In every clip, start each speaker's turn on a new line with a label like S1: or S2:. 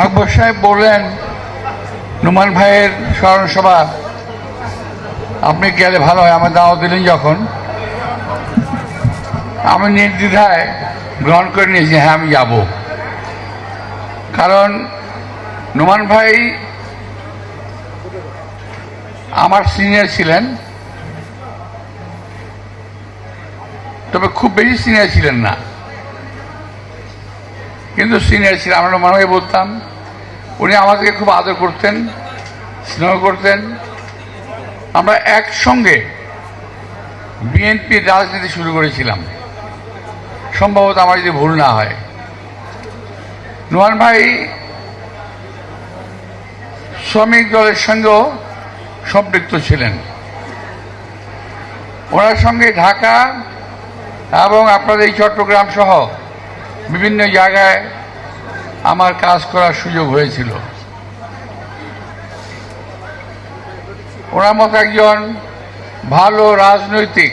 S1: আকবর সাহেব বললেন, নুমান ভাইয়ের স্মরণসভা, আপনি গেলে ভালো হয়? আমার দাওয়া দিলেন যখন। আমি নির্দ্বিধায় গ্রহণ করে নিয়েছি হ্যাঁ আমি যাব। কারণ নুমান ভাই আমার সিনিয়র ছিলেন। তবে খুব বেশি সিনিয়র ছিলেন না। কিন্তু সিনিয়র ছিলেন, আমরা মনে ভাই বলতাম। উনি আমাদেরকে খুব আদর করতেন, স্নেহ করতেন। আমরা একসঙ্গে বিএনপির রাজনীতি শুরু করেছিলাম। সম্ভবত আমার যদি ভুল না হয়। নোমান ভাই শ্রমিক দলের সঙ্গেও সম্পৃক্ত ছিলেন। ওনার সঙ্গে ঢাকা এবং আপনাদের এই চট্টগ্রাম সহ বিভিন্ন জায়গায় আমার কাজ করার সুযোগ হয়েছিল। ওনার মতো একজন ভালো রাজনৈতিক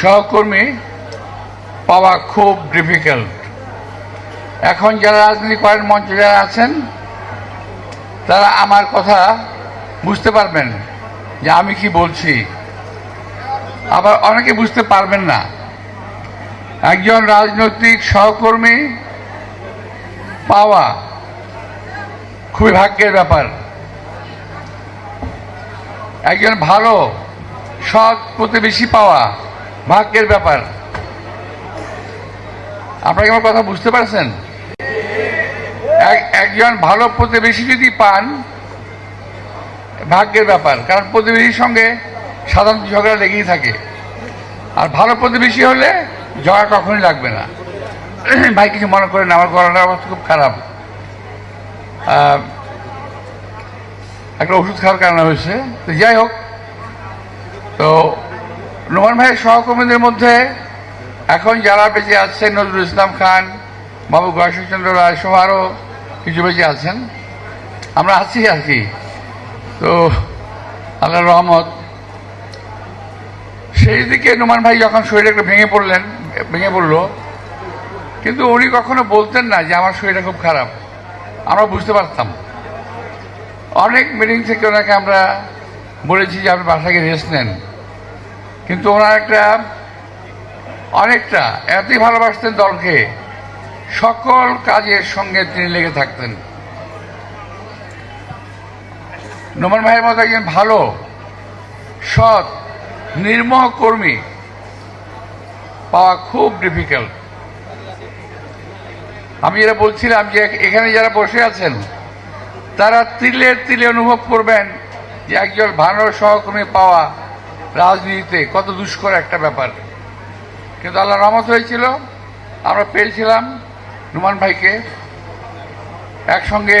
S1: সহকর্মী পাওয়া খুব ডিফিকাল্ট এখন যারা রাজনীতি করেন, মঞ্চে যারা আছেন, তারা আমার কথা বুঝতে পারবেন যে আমি কি বলছি। আবার অনেকে বুঝতে পারবেন না। একজন রাজনৈতিক সহকর্মী পাওয়া খুবই ভাগ্যের ব্যাপার। একজন ভালো, সৎ প্রতিবেশী পাওয়া ভাগ্যের ব্যাপার। আপনাকে আমার কথা বুঝতে পারছেন? এক- একজন ভালো প্রতিবেশী যদি পান, ভাগ্যের ব্যাপার। কারণ প্রতিবেশীর সঙ্গে সাধারণ ঝগড়া লেগেই থাকে। আর ভালো প্রতিবেশী হলে ঝগড়া কখনই লাগবে না। ভাই, কিছু মনে করেন আমার গলার অবস্থা খুব খারাপ। একটা ওষুধ খাওয়ার কারণে হয়েছে। তো যাই হোক, তো নোমান ভাইয়ের সহকর্মীদের মধ্যে এখন যারা বেঁচে আছেন, নজরুল ইসলাম খান, বাবু গয়েশ্বরচন্দ্র রায় সহ আরও কিছু বেঁচে আছেন, আমরা আছি আর কি। তো আল্লাহ রহমত। সেই দিকে নোমান ভাই যখন শরীরে একটু ভেঙে পড়লেন ভেঙে পড়ল। কিন্তু উনি কখনো বলতেন না যে আমার শরীরটা খুব খারাপ। আমরা বুঝতে পারতাম। অনেক মিটিং থেকে ওনাকে আমরা বলেছি যে আপনি বাসাকে রেস্ট নেন। কিন্তু ওনার একটা অনেকটা এতই ভালোবাসতেন দলকে, সকল কাজের সঙ্গে তিনি লেগে থাকতেন। নোমান ভাইয়ের মতো একজন ভালো, সৎ, নির্মহ কর্মী। পাওয়া খুব ডিফিকাল্ট আমি যেটা বলছিলাম যে এখানে যারা বসে আছেন, তারা তিলে তিলে অনুভব করবেন যে একজন ভালো সহকর্মী পাওয়া রাজনীতিতে কত দুষ্কর একটা ব্যাপার। কিন্তু আল্লাহ রহমত হয়েছিল, আমরা পেয়েছিলাম নুমান ভাইকে। একসঙ্গে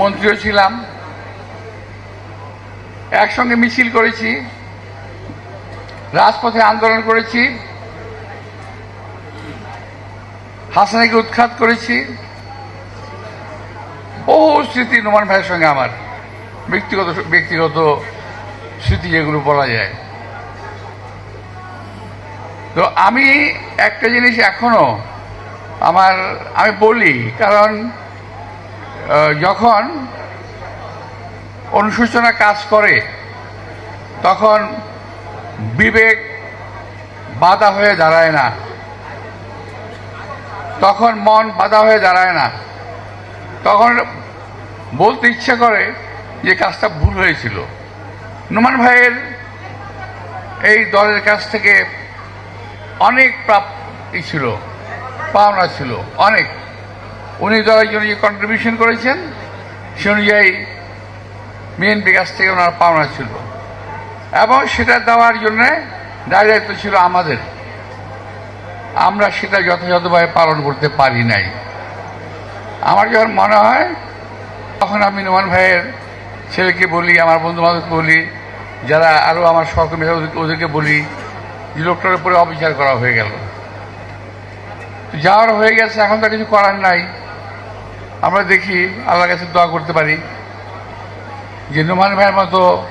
S1: মন্ত্রীও ছিলাম। একসঙ্গে মিছিল করেছি। রাজপথে আন্দোলন করেছি। হাসানাকে উৎখাত করেছি। বহু স্মৃতি নোমান ভাইয়ের সঙ্গে আমার। ব্যক্তিগত ব্যক্তিগত স্মৃতি যেগুলো বলা যায়। তো আমি একটা জিনিস এখনও আমার, আমি বলি, কারণ যখন অনুশোচনা কাজ করে, তখন বিবেক বাধা হয়ে দাঁড়ায় না। তখন মন বাধা হয়ে দাঁড়ায় না। তখন বলতে ইচ্ছা করে যে কাজটা ভুল হয়েছিল। নুমান ভাইয়ের এই দলের কাছ থেকে অনেক প্রাপ্তি ছিল, পাওনা ছিল, অনেক। উনি দলের জন্য যে কন্ট্রিবিউশন করেছেন, সে অনুযায়ী বিএনপি কাছ থেকে ওনার পাওনা ছিল। এবং সেটা দেওয়ার জন্যে দায়িত্ব ছিল আমাদের। আমরা সেটা যথাযথভাবে পালন করতে পারি নাই। আমার যখন মনে হয়, তখন আমি নোমান ভাইয়ের ছেলেকে বলি, আমার বন্ধু বান্ধবকে বলি, যারা আরও আমার সহকর্মী ওদেরকে- বলি, যে লোকটার উপরে অবিচার করা হয়ে গেল। যাওয়ার হয়ে গেছে, এখন তো কিছু করার নাই। আমরা দেখি, আল্লাহর কাছে দোয়া করতে পারি। যে নোমান ভাইয়ের মতো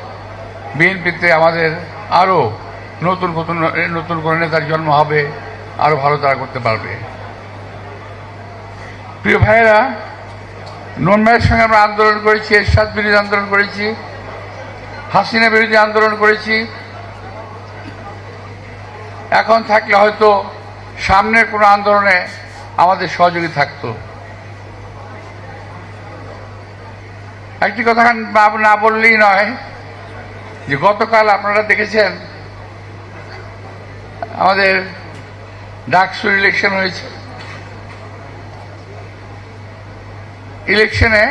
S1: বিএনপিতে আমাদের আরও নতুন নতুন নতুন করে নেতার জন্ম হবে আরও ভালো তারা করতে পারবে। প্রিয় ভাইয়েরা, নুন ভাইয়ের সঙ্গে আমরা আন্দোলন করেছি, এরশাদ বিরোধী আন্দোলন করেছি, হাসিনা বিরোধী আন্দোলন করেছি। এখন থাকলে হয়তো সামনের কোনো আন্দোলনে আমাদের সহযোগী থাকতো। একটি কথা না বললেই নয় যে গতকাল আপনারা দেখেছেন, আমাদের ডাকসু ইলেকশন হয়েছে। ইলেকশনে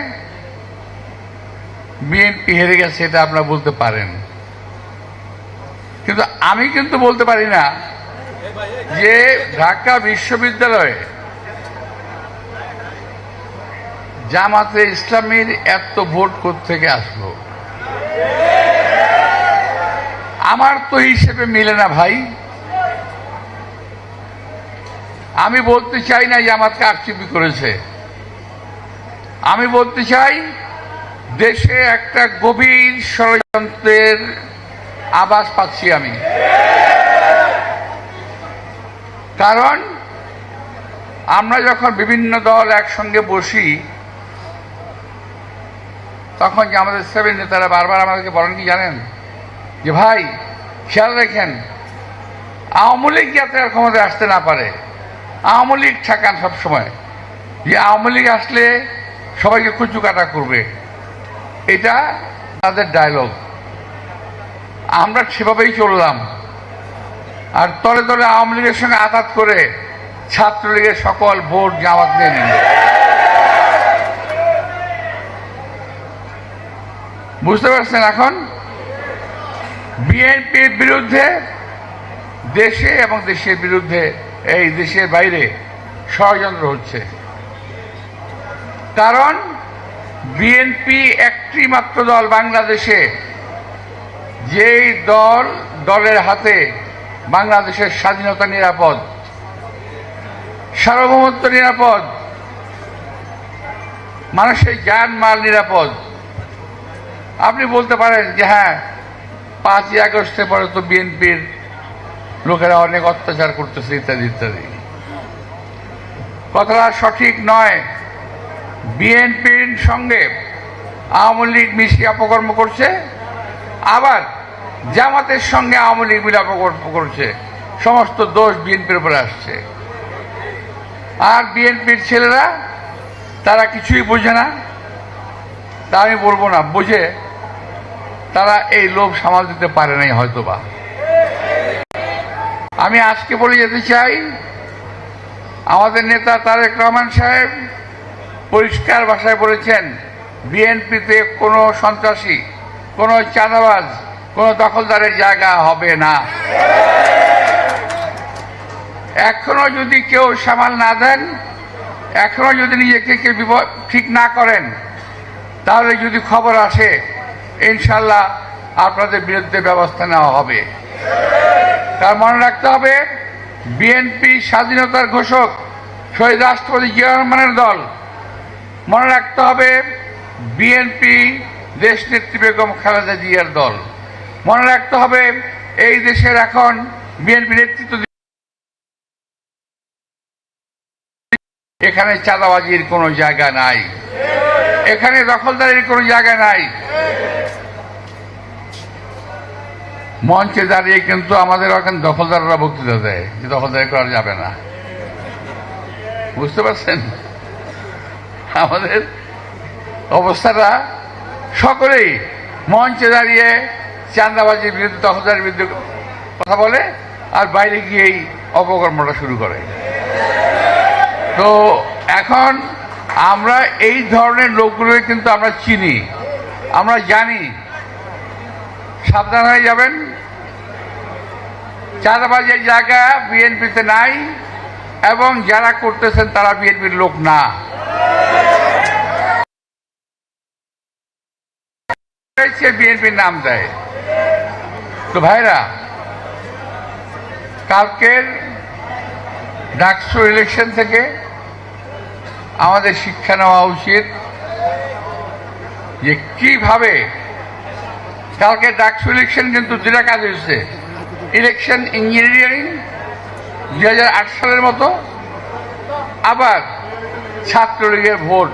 S1: বিএনপি হেরে গেছে, এটা আপনারা বলতে পারেন। কিন্তু আমি কিন্তু বলতে পারি না যে ঢাকা বিশ্ববিদ্যালয়ে জামাতে ইসলামীর এত ভোট থেকে আসলো? আমার তো হিসেবে মিলে না ভাই। আমি বলতে চাই না জামাত কারচুপি করেছে। আমি বলতে চাই, দেশে একটা গভীর ষড়যন্ত্রের আবাস পাচ্ছি আমি। কারণ, আমরা যখন বিভিন্ন দল একসঙ্গে বসি, তখন যে আমাদের সেভেন নেতারা বারবার আমাদেরকে বলেন কি জানেন? যে ভাই, খেয়াল রাখেন, আওয়ামী লীগ যাতে আর ক্ষমতায় আসতে না পারে, আওয়ামী লীগ ঠেকান সবসময়। যে আওয়ামী লীগ আসলে সবাইকে কুচু কাটা করবে, এটা তাদের ডায়লগ আমরা সেভাবেই চললাম। আর তলে তলে আওয়ামী লীগের সঙ্গে আঘাত করে ছাত্রলীগের সকল ভোট জামাত নিয়ে নিল। বুঝতে পারছেন এখন? বিএনপির বিরুদ্ধে দেশে এবং দেশের বিরুদ্ধে, এই দেশের বাইরে ষড়যন্ত্র হচ্ছে। কারণ বিএনপি একটি মাত্র দল বাংলাদেশে, যেই দল দলের হাতে বাংলাদেশের স্বাধীনতা নিরাপদ, সার্বভৌমত্ব নিরাপদ, মানুষের যান মাল নিরাপদ, আপনি বলতে পারেন যে হ্যাঁ পাঁচই আগস্টের পরে তো বিএনপির লোকেরা অনেক অত্যাচার করতেছে, ইত্যাদি ইত্যাদি। কথাটা সঠিক নয়। বিএনপির সঙ্গে আওয়ামী লীগ মিশিয়ে অপকর্ম করছে, আবার জামাতের সঙ্গে আওয়ামী লীগ মিলে অপকর্ম করছে। সমস্ত দোষ বিএনপির উপরে আসছে। আর বিএনপির ছেলেরা, তারা কিছুই বোঝে না। তা আমি বলব না, বুঝে তারা এই লোভ সামাল দিতে পারে নাই হয়তোবা। আমি আজকে বলে যেতে চাই, আমাদের নেতা তারেক রহমান সাহেব পরিষ্কার ভাষায় বলেছেন, বিএনপিতে কোনো সন্ত্রাসী, কোনো চাঁদাবাজ, কোনো দখলদারের জায়গা হবে না। এখনও যদি কেউ সামাল না দেন, এখনও যদি নিজেকে ঠিক না করেন, তাহলে যদি খবর আসে ইনশাল্লাহ আপনাদের বিরুদ্ধে ব্যবস্থা নেওয়া হবে। তার মনে রাখতে হবে বিএনপি স্বাধীনতার ঘোষক শহীদ রাষ্ট্রপতি জিয়া রহমানের দল। মনে রাখতে হবে বিএনপি দেশ নেত্রী বেগম খালেদা জিয়ার দল। মনে রাখতে হবে, এই দেশের এখন বিএনপি নেতৃত্ব এখানে চাঁদাবাজির কোনো জায়গা নাই। এখানে দখলদারির কোনো জায়গা নাই। মঞ্চে দাঁড়িয়ে কিন্তু আমাদের এখন দখলদাররা বক্তৃতা দেয়, যে দখলদারি করা যাবে না। বুঝতে পারছেন? আমাদের অবস্থাটা সকলেই মঞ্চে দাঁড়িয়ে চান্দাবাজির বিরুদ্ধে, দখলদারির বিরুদ্ধে কথা বলে আর বাইরে গিয়েই অপকর্মটা শুরু করে। তো এখন আমরা এই ধরনের লোকগুলোকে কিন্তু আমরা চিনি, আমরা জানি সাবধান হয়ে যাবেন। চাঁদাবাজের জায়গা বিএনপিতে নাই এবং যারা করতেছেন তারা বিএনপির লোক না। বিএনপির নাম দেয়। তো ভাইরা, কালকের ডাকসু ইলেকশন থেকে আমাদের শিক্ষা নেওয়া উচিত যে কীভাবে কালকে ডাকসু ইলেকশন কিন্তু দুটা কাজ হয়েছে। ইলেকশন ইঞ্জিনিয়ারিং দুই হাজার আট সালের মতো, আবার ছাত্রলীগের ভোট।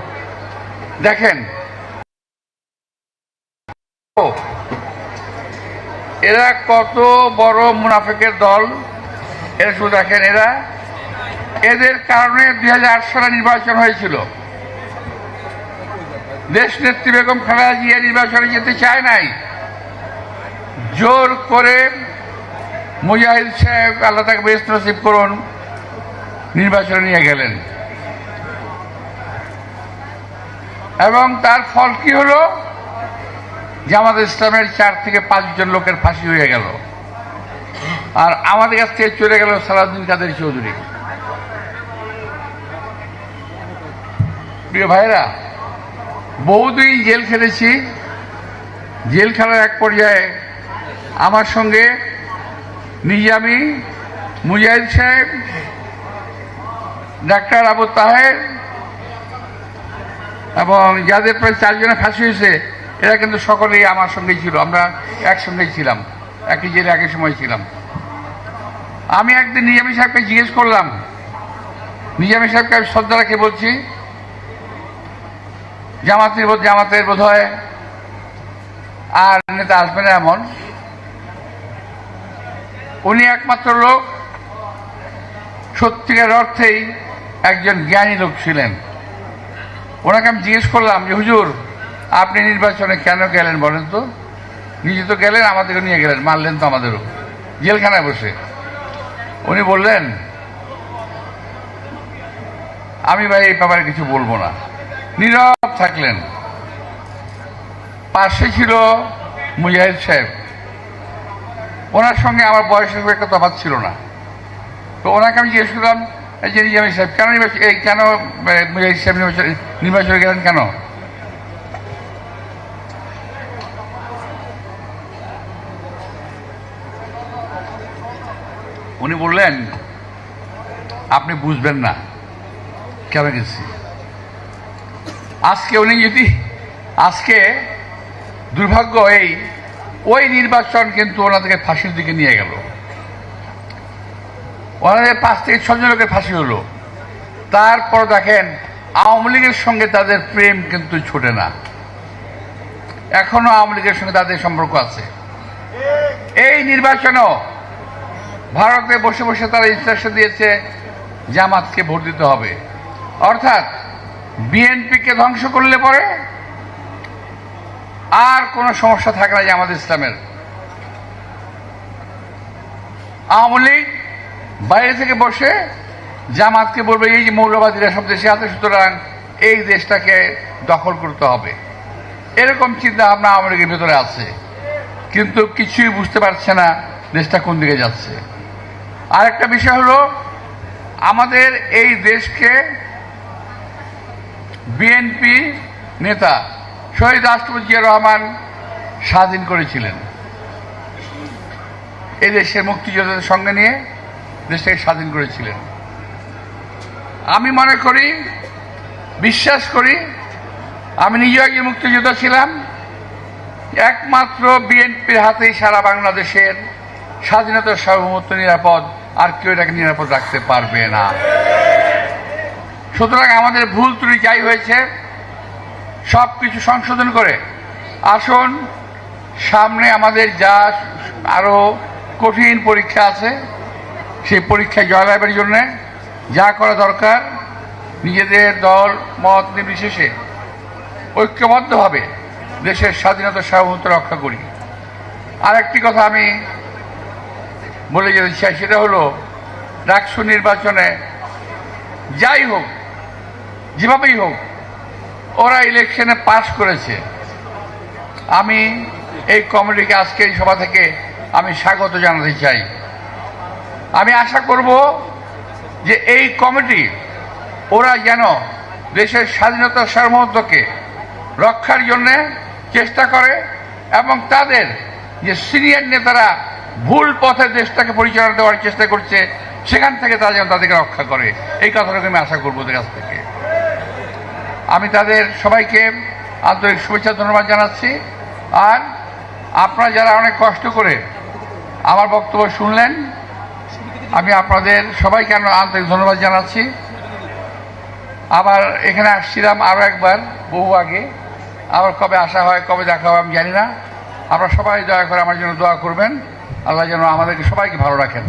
S1: দেখেন। এরা কত বড় মুনাফেকের দল? এরা শুধু দেখেন এরা। এদের কারণে দুই সালে নির্বাচন হয়েছিল। দেশ নেত্রী বেগম খালেদা জিয়া নির্বাচনে যেতে চায় নাই। জোর করে মুজাহিদ সাহেব আল্লাহ তাকে বেশ নসিব করুন, নির্বাচনে নিয়ে গেলেন। এবং তার ফল কি হলো? আমাদের ইসলামের চার থেকে পাঁচজন লোকের ফাঁসি হয়ে গেল। আর আমাদের কাছ থেকে চলে গেল সালাউদ্দিন কাদের চৌধুরী। প্রিয় ভাইরা বহুদিন জেল খেলেছি। জেল খেলার এক পর্যায়ে আমার সঙ্গে নিজামি মুজাহিদ সাহেব, ডাক্তার আবু তাহের এবং যাদের প্রায় চারজনে ফাঁসি হয়েছে, এরা কিন্তু সকলেই আমার সঙ্গেই ছিল। আমরা একসঙ্গেই ছিলাম, একই জেলে, একই সময় ছিলাম। আমি একদিন নিজামি সাহেবকে জিজ্ঞেস করলাম, নিজামি সাহেবকে আমি শ্রদ্ধা রাখে বলছি, জামাতের বোধ জামাতের বোধ হয় আর নেতা আসবে না এমন। উনি একমাত্র লোক, সত্যিকার অর্থেই একজন জ্ঞানী লোক ছিলেন। ওনাকে আমি জিজ্ঞেস করলাম যে, হুজুর, আপনি নির্বাচনে কেন গেলেন বলেন তো? নিজে তো গেলেন, আমাদেরকে নিয়ে গেলেন, মারলেন তো আমাদেরও। জেলখানায় বসে। উনি বললেন, আমি ভাই, এই ব্যাপারে কিছু বলব না। নীরব থাকলেন। পাশে ছিল মুজাহিদ সাহেব। ওনার সঙ্গে আমার বয়সের খুব একটা তফাৎ ছিল না। তো ওনাকে আমি জিজ্ঞেস করলাম যে নিজামী সাহেব, কেন এই কেন মুজাহিদ সাহেব নির্বাচন, নির্বাচনে গেলেন কেন? উনি বললেন, আপনি বুঝবেন না, কেন গেছি? আজকে উনি যদি, আজকে দুর্ভাগ্য এই ওই নির্বাচন কিন্তু ওনাদেরকে ফাঁসির দিকে নিয়ে গেল। ওনাদের পাঁচ থেকে ছজন লোকের ফাঁসি হলো। তারপর দেখেন, আওয়ামী লীগের সঙ্গে তাদের প্রেম কিন্তু ছোটে না। এখনও আওয়ামী লীগের সঙ্গে তাদের সম্পর্ক আছে। এই নির্বাচনও ভারতে বসে বসে তারা ইনস্ট্রাকশন দিয়েছে, জামাতকে ভোট দিতে হবে। অর্থাৎ বিএনপিকে ধ্বংস করলে পরে আর কোনো সমস্যা থাকে না জামাত ইসলামের। আওয়ামী লীগ বাইরে থেকে বসে জামাতকে বলবে, এই যে মৌলবাদীরা সব দেশে আছে, সুতরাং এই দেশটাকে দখল করতে হবে। এরকম চিন্তা ভাবনা আওয়ামী লীগের ভেতরে আছে। কিন্তু কিছুই বুঝতে পারছে না দেশটা কোন দিকে যাচ্ছে। আরেকটা বিষয় হলো, আমাদের এই দেশকে বিএনপি নেতা শহীদ রাষ্ট্রপতি রহমান স্বাধীন করেছিলেন। এই দেশের মুক্তিযোদ্ধাদের সঙ্গে নিয়ে দেশটাকে স্বাধীন করেছিলেন। আমি মনে করি, বিশ্বাস করি, আমি নিজেও একজন মুক্তিযোদ্ধা ছিলাম, একমাত্র বিএনপির হাতেই সারা বাংলাদেশের স্বাধীনতার সার্বভৌমত্ব নিরাপদ, আর কেউ এটাকে নিরাপদ রাখতে পারবে না। সুতরাং আমাদের ভুল ত্রুটি যাই হয়েছে সব কিছু সংশোধন করে। আসুন, সামনে আমাদের যা আরও কঠিন পরীক্ষা আছে, সেই পরীক্ষায় জয়লাভের জন্য যা করা দরকার, নিজেদের দল, মত নির্বিশেষে ঐক্যবদ্ধভাবে দেশের স্বাধীনতা সার্বভৌমত্ব রক্ষা করি। আর একটি কথা আমি বলে যেতে চাই, সেটা হলো, ডাকসু নির্বাচনে যাই হোক, যেভাবেই হোক ওরা ইলেকশনে পাস করেছে। আমি এই কমিটিকে আজকে এই সভা থেকে আমি স্বাগত জানাতে চাই। আমি আশা করব যে এই কমিটি ওরা যেন দেশের স্বাধীনতার সার্বভৌমত্বকে রক্ষার জন্যে চেষ্টা করে এবং তাদের যে সিনিয়র নেতারা ভুল পথে দেশটাকে পরিচালনা দেওয়ার চেষ্টা করছে, সেখান থেকে তারা যেন তাদেরকে রক্ষা করে। এই কথাটাকে আমি আশা করব ওদের কাছ থেকে। আমি তাদের সবাইকে আন্তরিক শুভেচ্ছা, ধন্যবাদ জানাচ্ছি। আর আপনারা যারা অনেক কষ্ট করে আমার বক্তব্য শুনলেন, আমি আপনাদের সবাইকে আন্তরিক ধন্যবাদ জানাচ্ছি। আবার এখানে আসছিলাম আরও একবার, বহু আগে। আবার কবে আসা হয়, কবে দেখা হয় আমি জানি না। আপনারা সবাই দয়া করে আমার জন্য দোয়া করবেন। আল্লাহ যেন আমাদেরকে সবাইকে ভালো রাখেন।